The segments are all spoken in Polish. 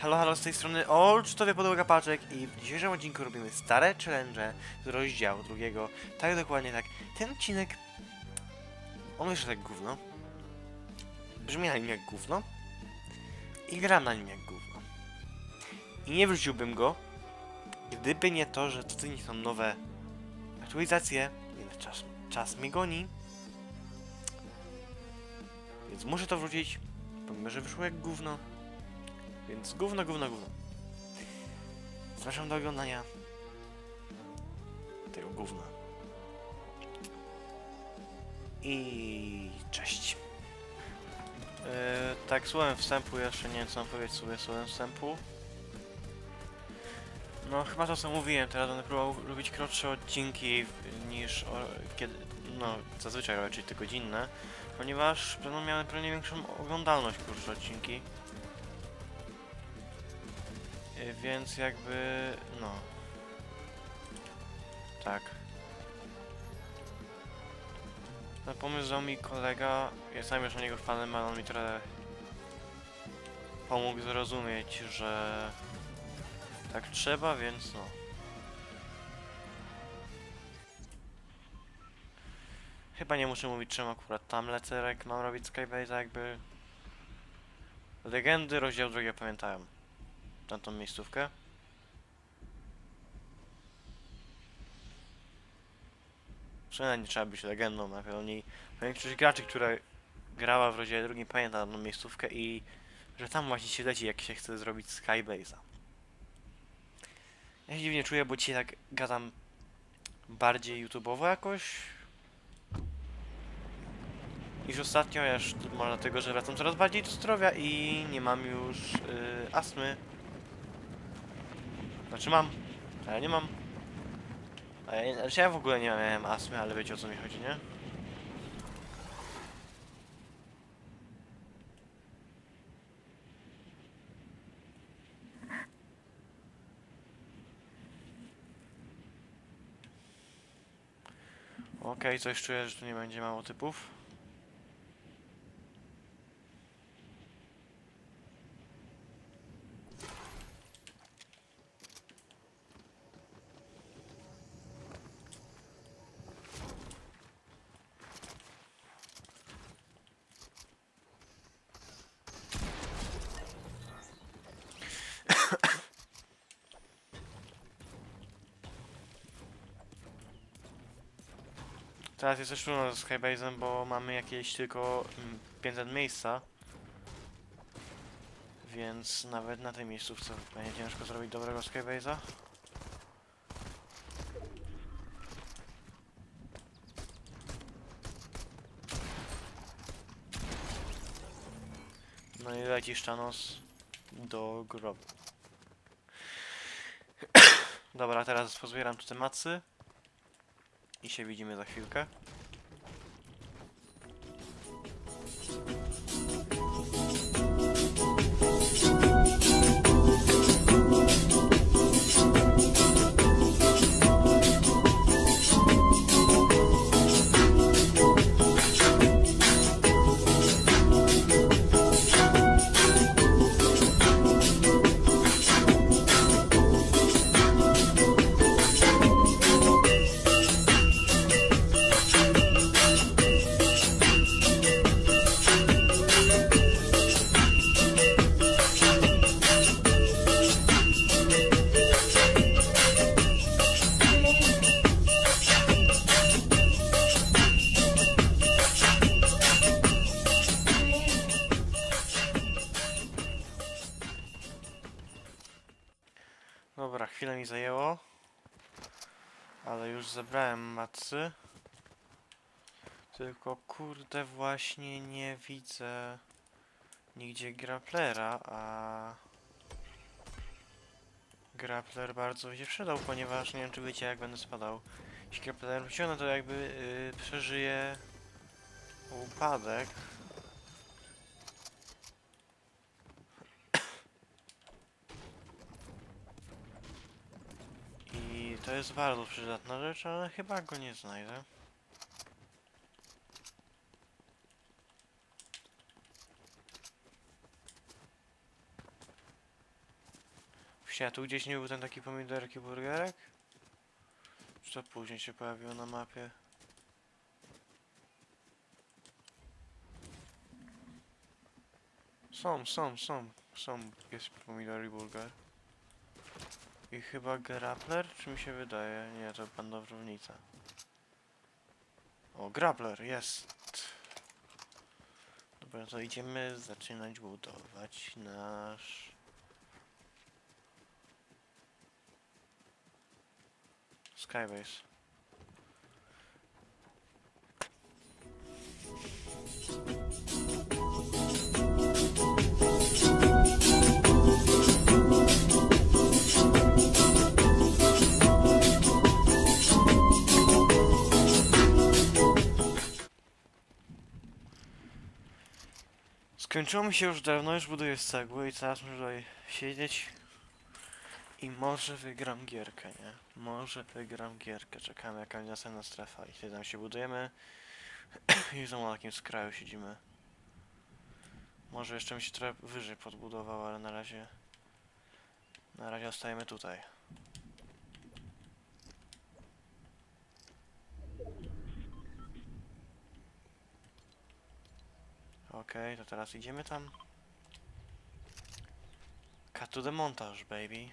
Halo, halo, z tej strony Olcztowie Podłoga Paczek i w dzisiejszym odcinku robimy stare challenge z rozdziału drugiego. Tak, dokładnie tak. Ten odcinek... On wyszedł jak gówno. Brzmi na nim jak gówno. I gram na nim jak gówno. I nie wrzuciłbym go, gdyby nie to, że tutaj są nowe aktualizacje, więc czas, czas goni. Więc muszę to wrzucić, pomimo, że wyszło jak gówno. Więc gówno, gówno, gówno. Zapraszam do oglądania tego gówna. I cześć. Yy, tak, słowem wstępu jeszcze nie wiem co mam powiedzieć sobie słowem wstępu. No chyba to co mówiłem, teraz będę próbował robić krótsze odcinki niż o, kiedy, no zazwyczaj raczej te godzinne, ponieważ będą miały pewnie większą oglądalność krótsze odcinki. Więc jakby, no. Tak. Ten pomysł dał mi kolega, ja sam już na niego wpadłem, ale on mi trochę pomógł zrozumieć, że tak trzeba, więc no. Chyba nie muszę mówić czemu akurat tam lecę, jak mam robić Skybase'a jakby... Legendy, rozdział drugi pamiętałem tamtą miejscówkę. Przynajmniej nie trzeba być legendą, na pewno nie. Większość graczy, która grała w rozdziale drugim pamięta tą miejscówkę i że tam właśnie się leci, jak się chce zrobić Skybase'a. Ja się dziwnie czuję, bo dzisiaj tak gadam bardziej YouTube'owo jakoś. Niż ostatnio, już może dlatego, że wracam coraz bardziej do zdrowia i nie mam już yy, astmy. Znaczy mam, ale nie mam. A ja, znaczy ja w ogóle nie miałem astmy, ale wiecie o co mi chodzi, nie? Okej, coś czuję, że tu nie będzie mało typów. Teraz jest też trudno z Skybase'em, bo mamy jakieś tylko mm, 500 miejsca. Więc nawet na tej miejscówce będzie ciężko zrobić dobrego Skybase'a. No i leci Szczanos do grobu. Dobra, teraz pozbieram tu te macy. I się widzimy za chwilkę. Dobra, chwilę mi zajęło. Ale już zebrałem macy. Tylko kurde właśnie nie widzę nigdzie grapplera, a grappler bardzo by się przydał, ponieważ nie wiem czy wiecie jak będę spadał. Jeśli grappler wyciągnę to jakby yy, przeżyję upadek. I to jest bardzo przydatna rzecz, ale chyba go nie znajdę. Właśnie, tu gdzieś nie był ten taki pomidorek i burgerek? Czy to później się pojawiło na mapie? Są, są, są, są. Jest pomidor i burger. I chyba grappler, czy mi się wydaje? Nie, to bandownica. O, grappler, jest. Dobra, to idziemy zaczynać budować nasz... Skybase. Skończyło mi się już dawno, już buduję z cegły i teraz muszę tutaj siedzieć i może wygram gierkę, nie? Może wygram gierkę. Czekamy jaka będzie następna strefa i wtedy tam się budujemy i znowu na takim skraju siedzimy. Może jeszcze mi się trochę wyżej podbudował, ale na razie na razie ostajemy tutaj. Okej, to teraz idziemy tam. Cut to the montage, baby.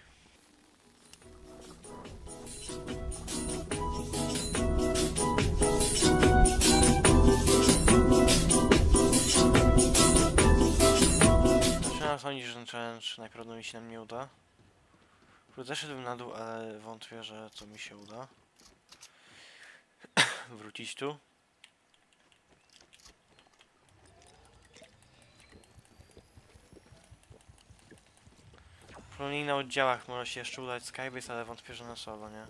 Zaczynam sądzić, że ten challenge najprawdopodobniej się nam nie uda. Zeszedłem na dół, ale wątpię, że to mi się uda. Wrócić tu. Pewnie na oddziałach może się jeszcze udać Skybase, ale wątpię, że na solo, nie?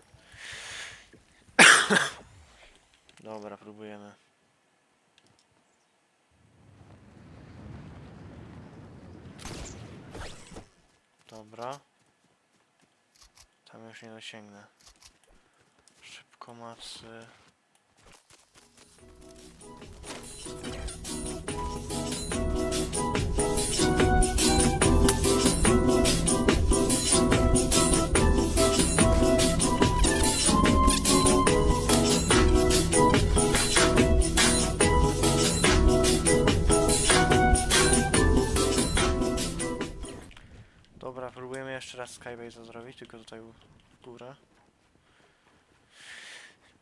Dobra, próbujemy. Dobra. Tam już nie dosięgnę. Szybko macy. Tylko tutaj w górę.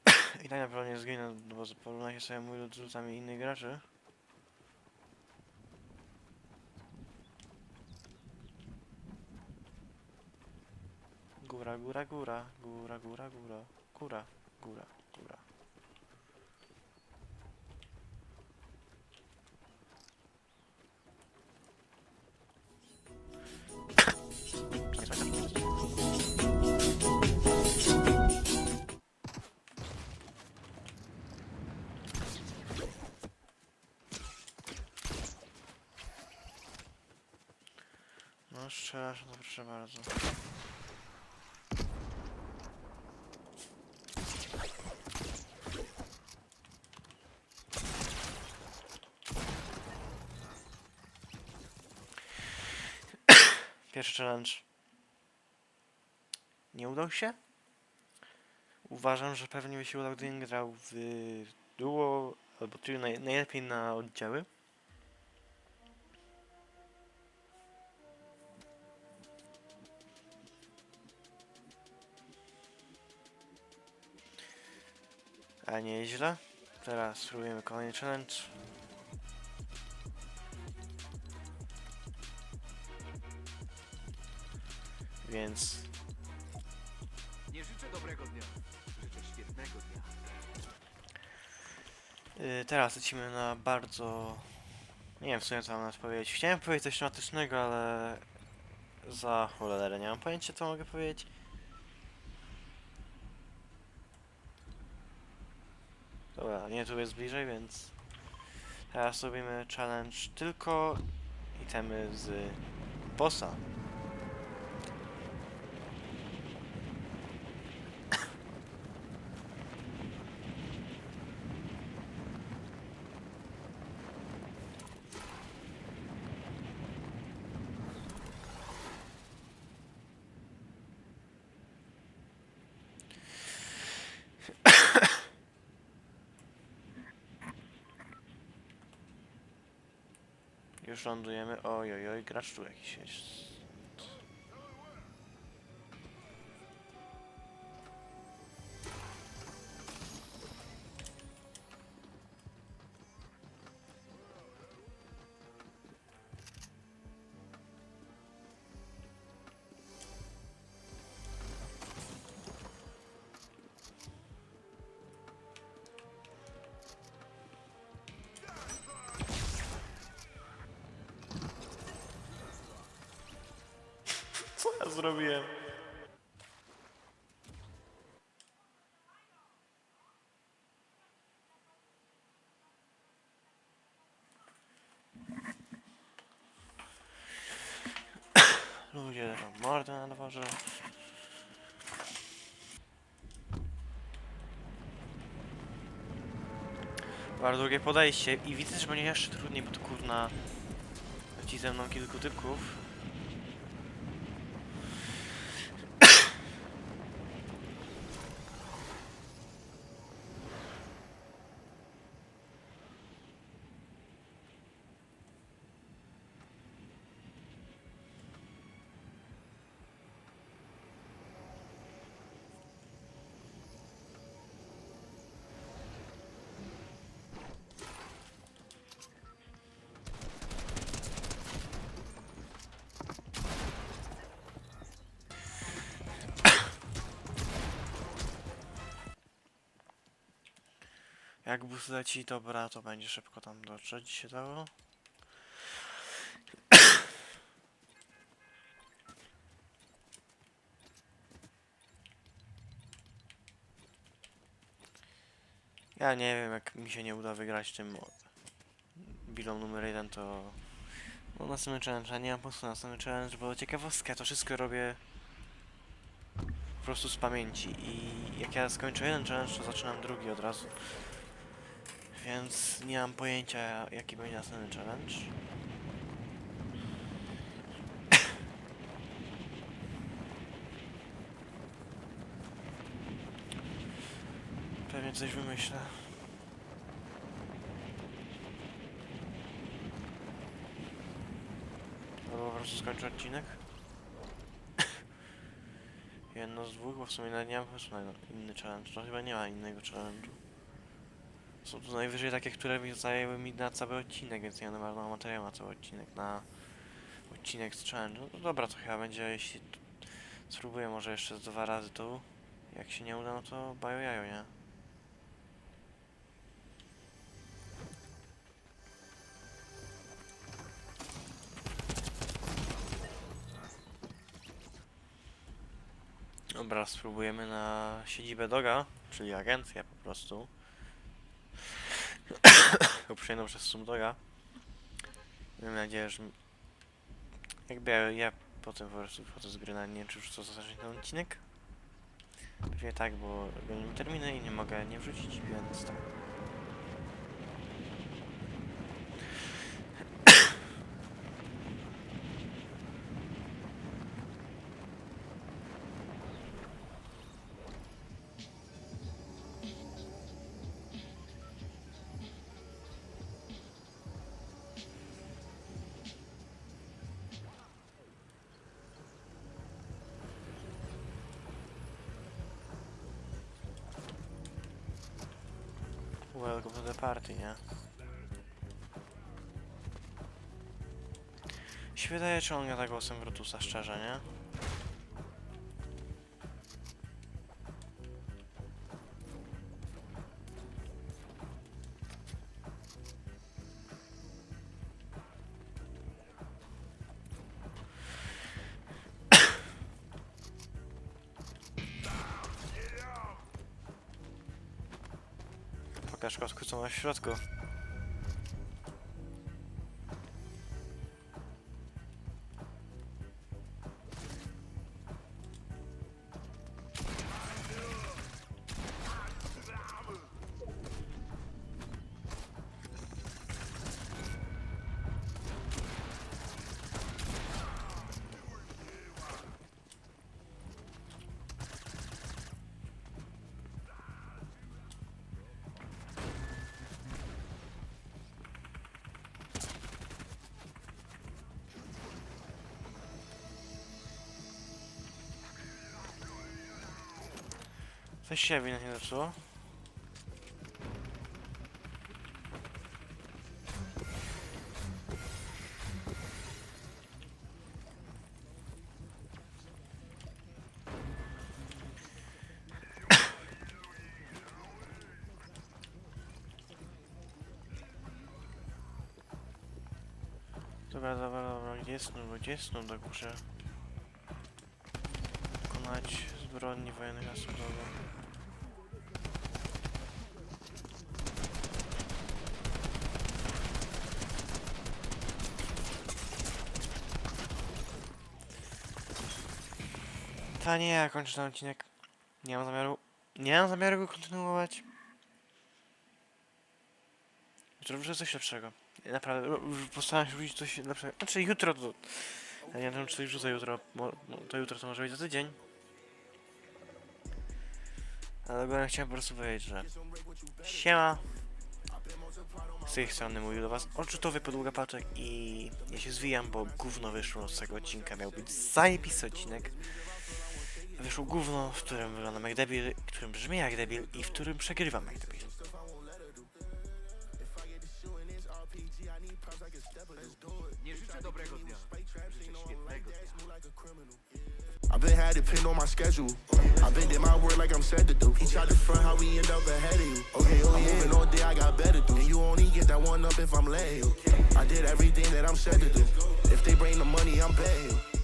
I tak naprawdę nie zginę, bo porównajcie sobie mój z lutami innych graczy. Góra, góra, góra, góra, góra, góra, góra, góra, strzelasz, no proszę bardzo. Pierwszy challenge. Nie udał się? Uważam, że pewnie by się udał, gdybym grał w duo albo trio naj, najlepiej na oddziały. A nieźle. Teraz spróbujemy kolejny challenge. Więc Nie życzę dobrego dnia. Życzę świetnego dnia. y, teraz lecimy na bardzo... Nie wiem w sumie co mam nas powiedzieć. Chciałem powiedzieć coś tematycznego, ale... Za cholerę nie mam pojęcia co mogę powiedzieć. Dobra, nie tu jest bliżej, więc... Teraz robimy challenge tylko itemy z bossa. Już lądujemy. Oj, oj, oj, gracz tu jakiś jest. Zrobiłem? Ludzie leżą mordę na dworze. Bardzo długie podejście i widzę, że będzie jeszcze trudniej, bo to kurna leci ze mną kilku typków. Jak bus leci, dobra, to będzie szybko tam dotrzeć się dało. Ja nie wiem, jak mi się nie uda wygrać tym bilą numer jeden, to no następny challenge, a nie mam pomysłu na następny challenge, bo ciekawostka, to wszystko robię po prostu z pamięci i jak ja skończę jeden challenge, to zaczynam drugi od razu. Więc nie mam pojęcia jaki będzie następny challenge. Pewnie coś wymyślę. Albo po prostu skończę odcinek. Jedno z dwóch, bo w sumie nie mam pomysłu na inny challenge. Chyba nie ma innego challenge'u. Są tu najwyżej takie, które zajęły mi na cały odcinek, więc nie będę marnował materiał na cały odcinek, na odcinek z challenge. No dobra, to chyba będzie, jeśli spróbuję może jeszcze dwa razy tu. Jak się nie uda, no to bajo jajo, nie? Dobra, spróbujemy na siedzibę Doga, czyli agencję po prostu. Uprzejmą przez Sumdoga. Mam nadzieję, że... Jakby ja, ja potem po prostu wchodzę z gry na nie czy już co zacząć ten odcinek. Pewnie tak, bo gonią mi terminy i nie mogę nie wrzucić, więc tak. Welcome to the party, nie? Się wydaje, czy on gada głosem Brutusa, szczerze, nie? Co ma w środku. Coś się ewidentnie nie zepsuło. Dobra, dobra, dobra, gdzie jest gdzie muszę dokonać zbrodni wojennych na sądowo. Ta nie, kończę ten odcinek. Nie mam zamiaru, nie mam zamiaru go kontynuować. Jutro wrócę coś lepszego. Naprawdę, już postaram się wrócić coś lepszego. Znaczy jutro to... Ja nie wiem, czy coś wrzucę jutro. To jutro to może być za tydzień. Ale ogólnie chciałem po prostu powiedzieć, że... Siema! Z tej strony mówił do was odrzutowy podługa paczek i ja się zwijam, bo gówno wyszło z tego odcinka. Miał być zajebisty odcinek. Wyszło gówno, w którym wyglądam jak debil, w którym brzmi jak debil i w którym przegrywam jak debil. Nie życzę dobrego dnia. I've been had it pinned on my schedule. I've been did my work like I'm said to do. He tried to front how we end up ahead of you. Okay, oh. I'm moving all day, I got better do. And you only get that one up if I'm letting you. I did everything that I'm said to do. If they bring the money, I'm paying you.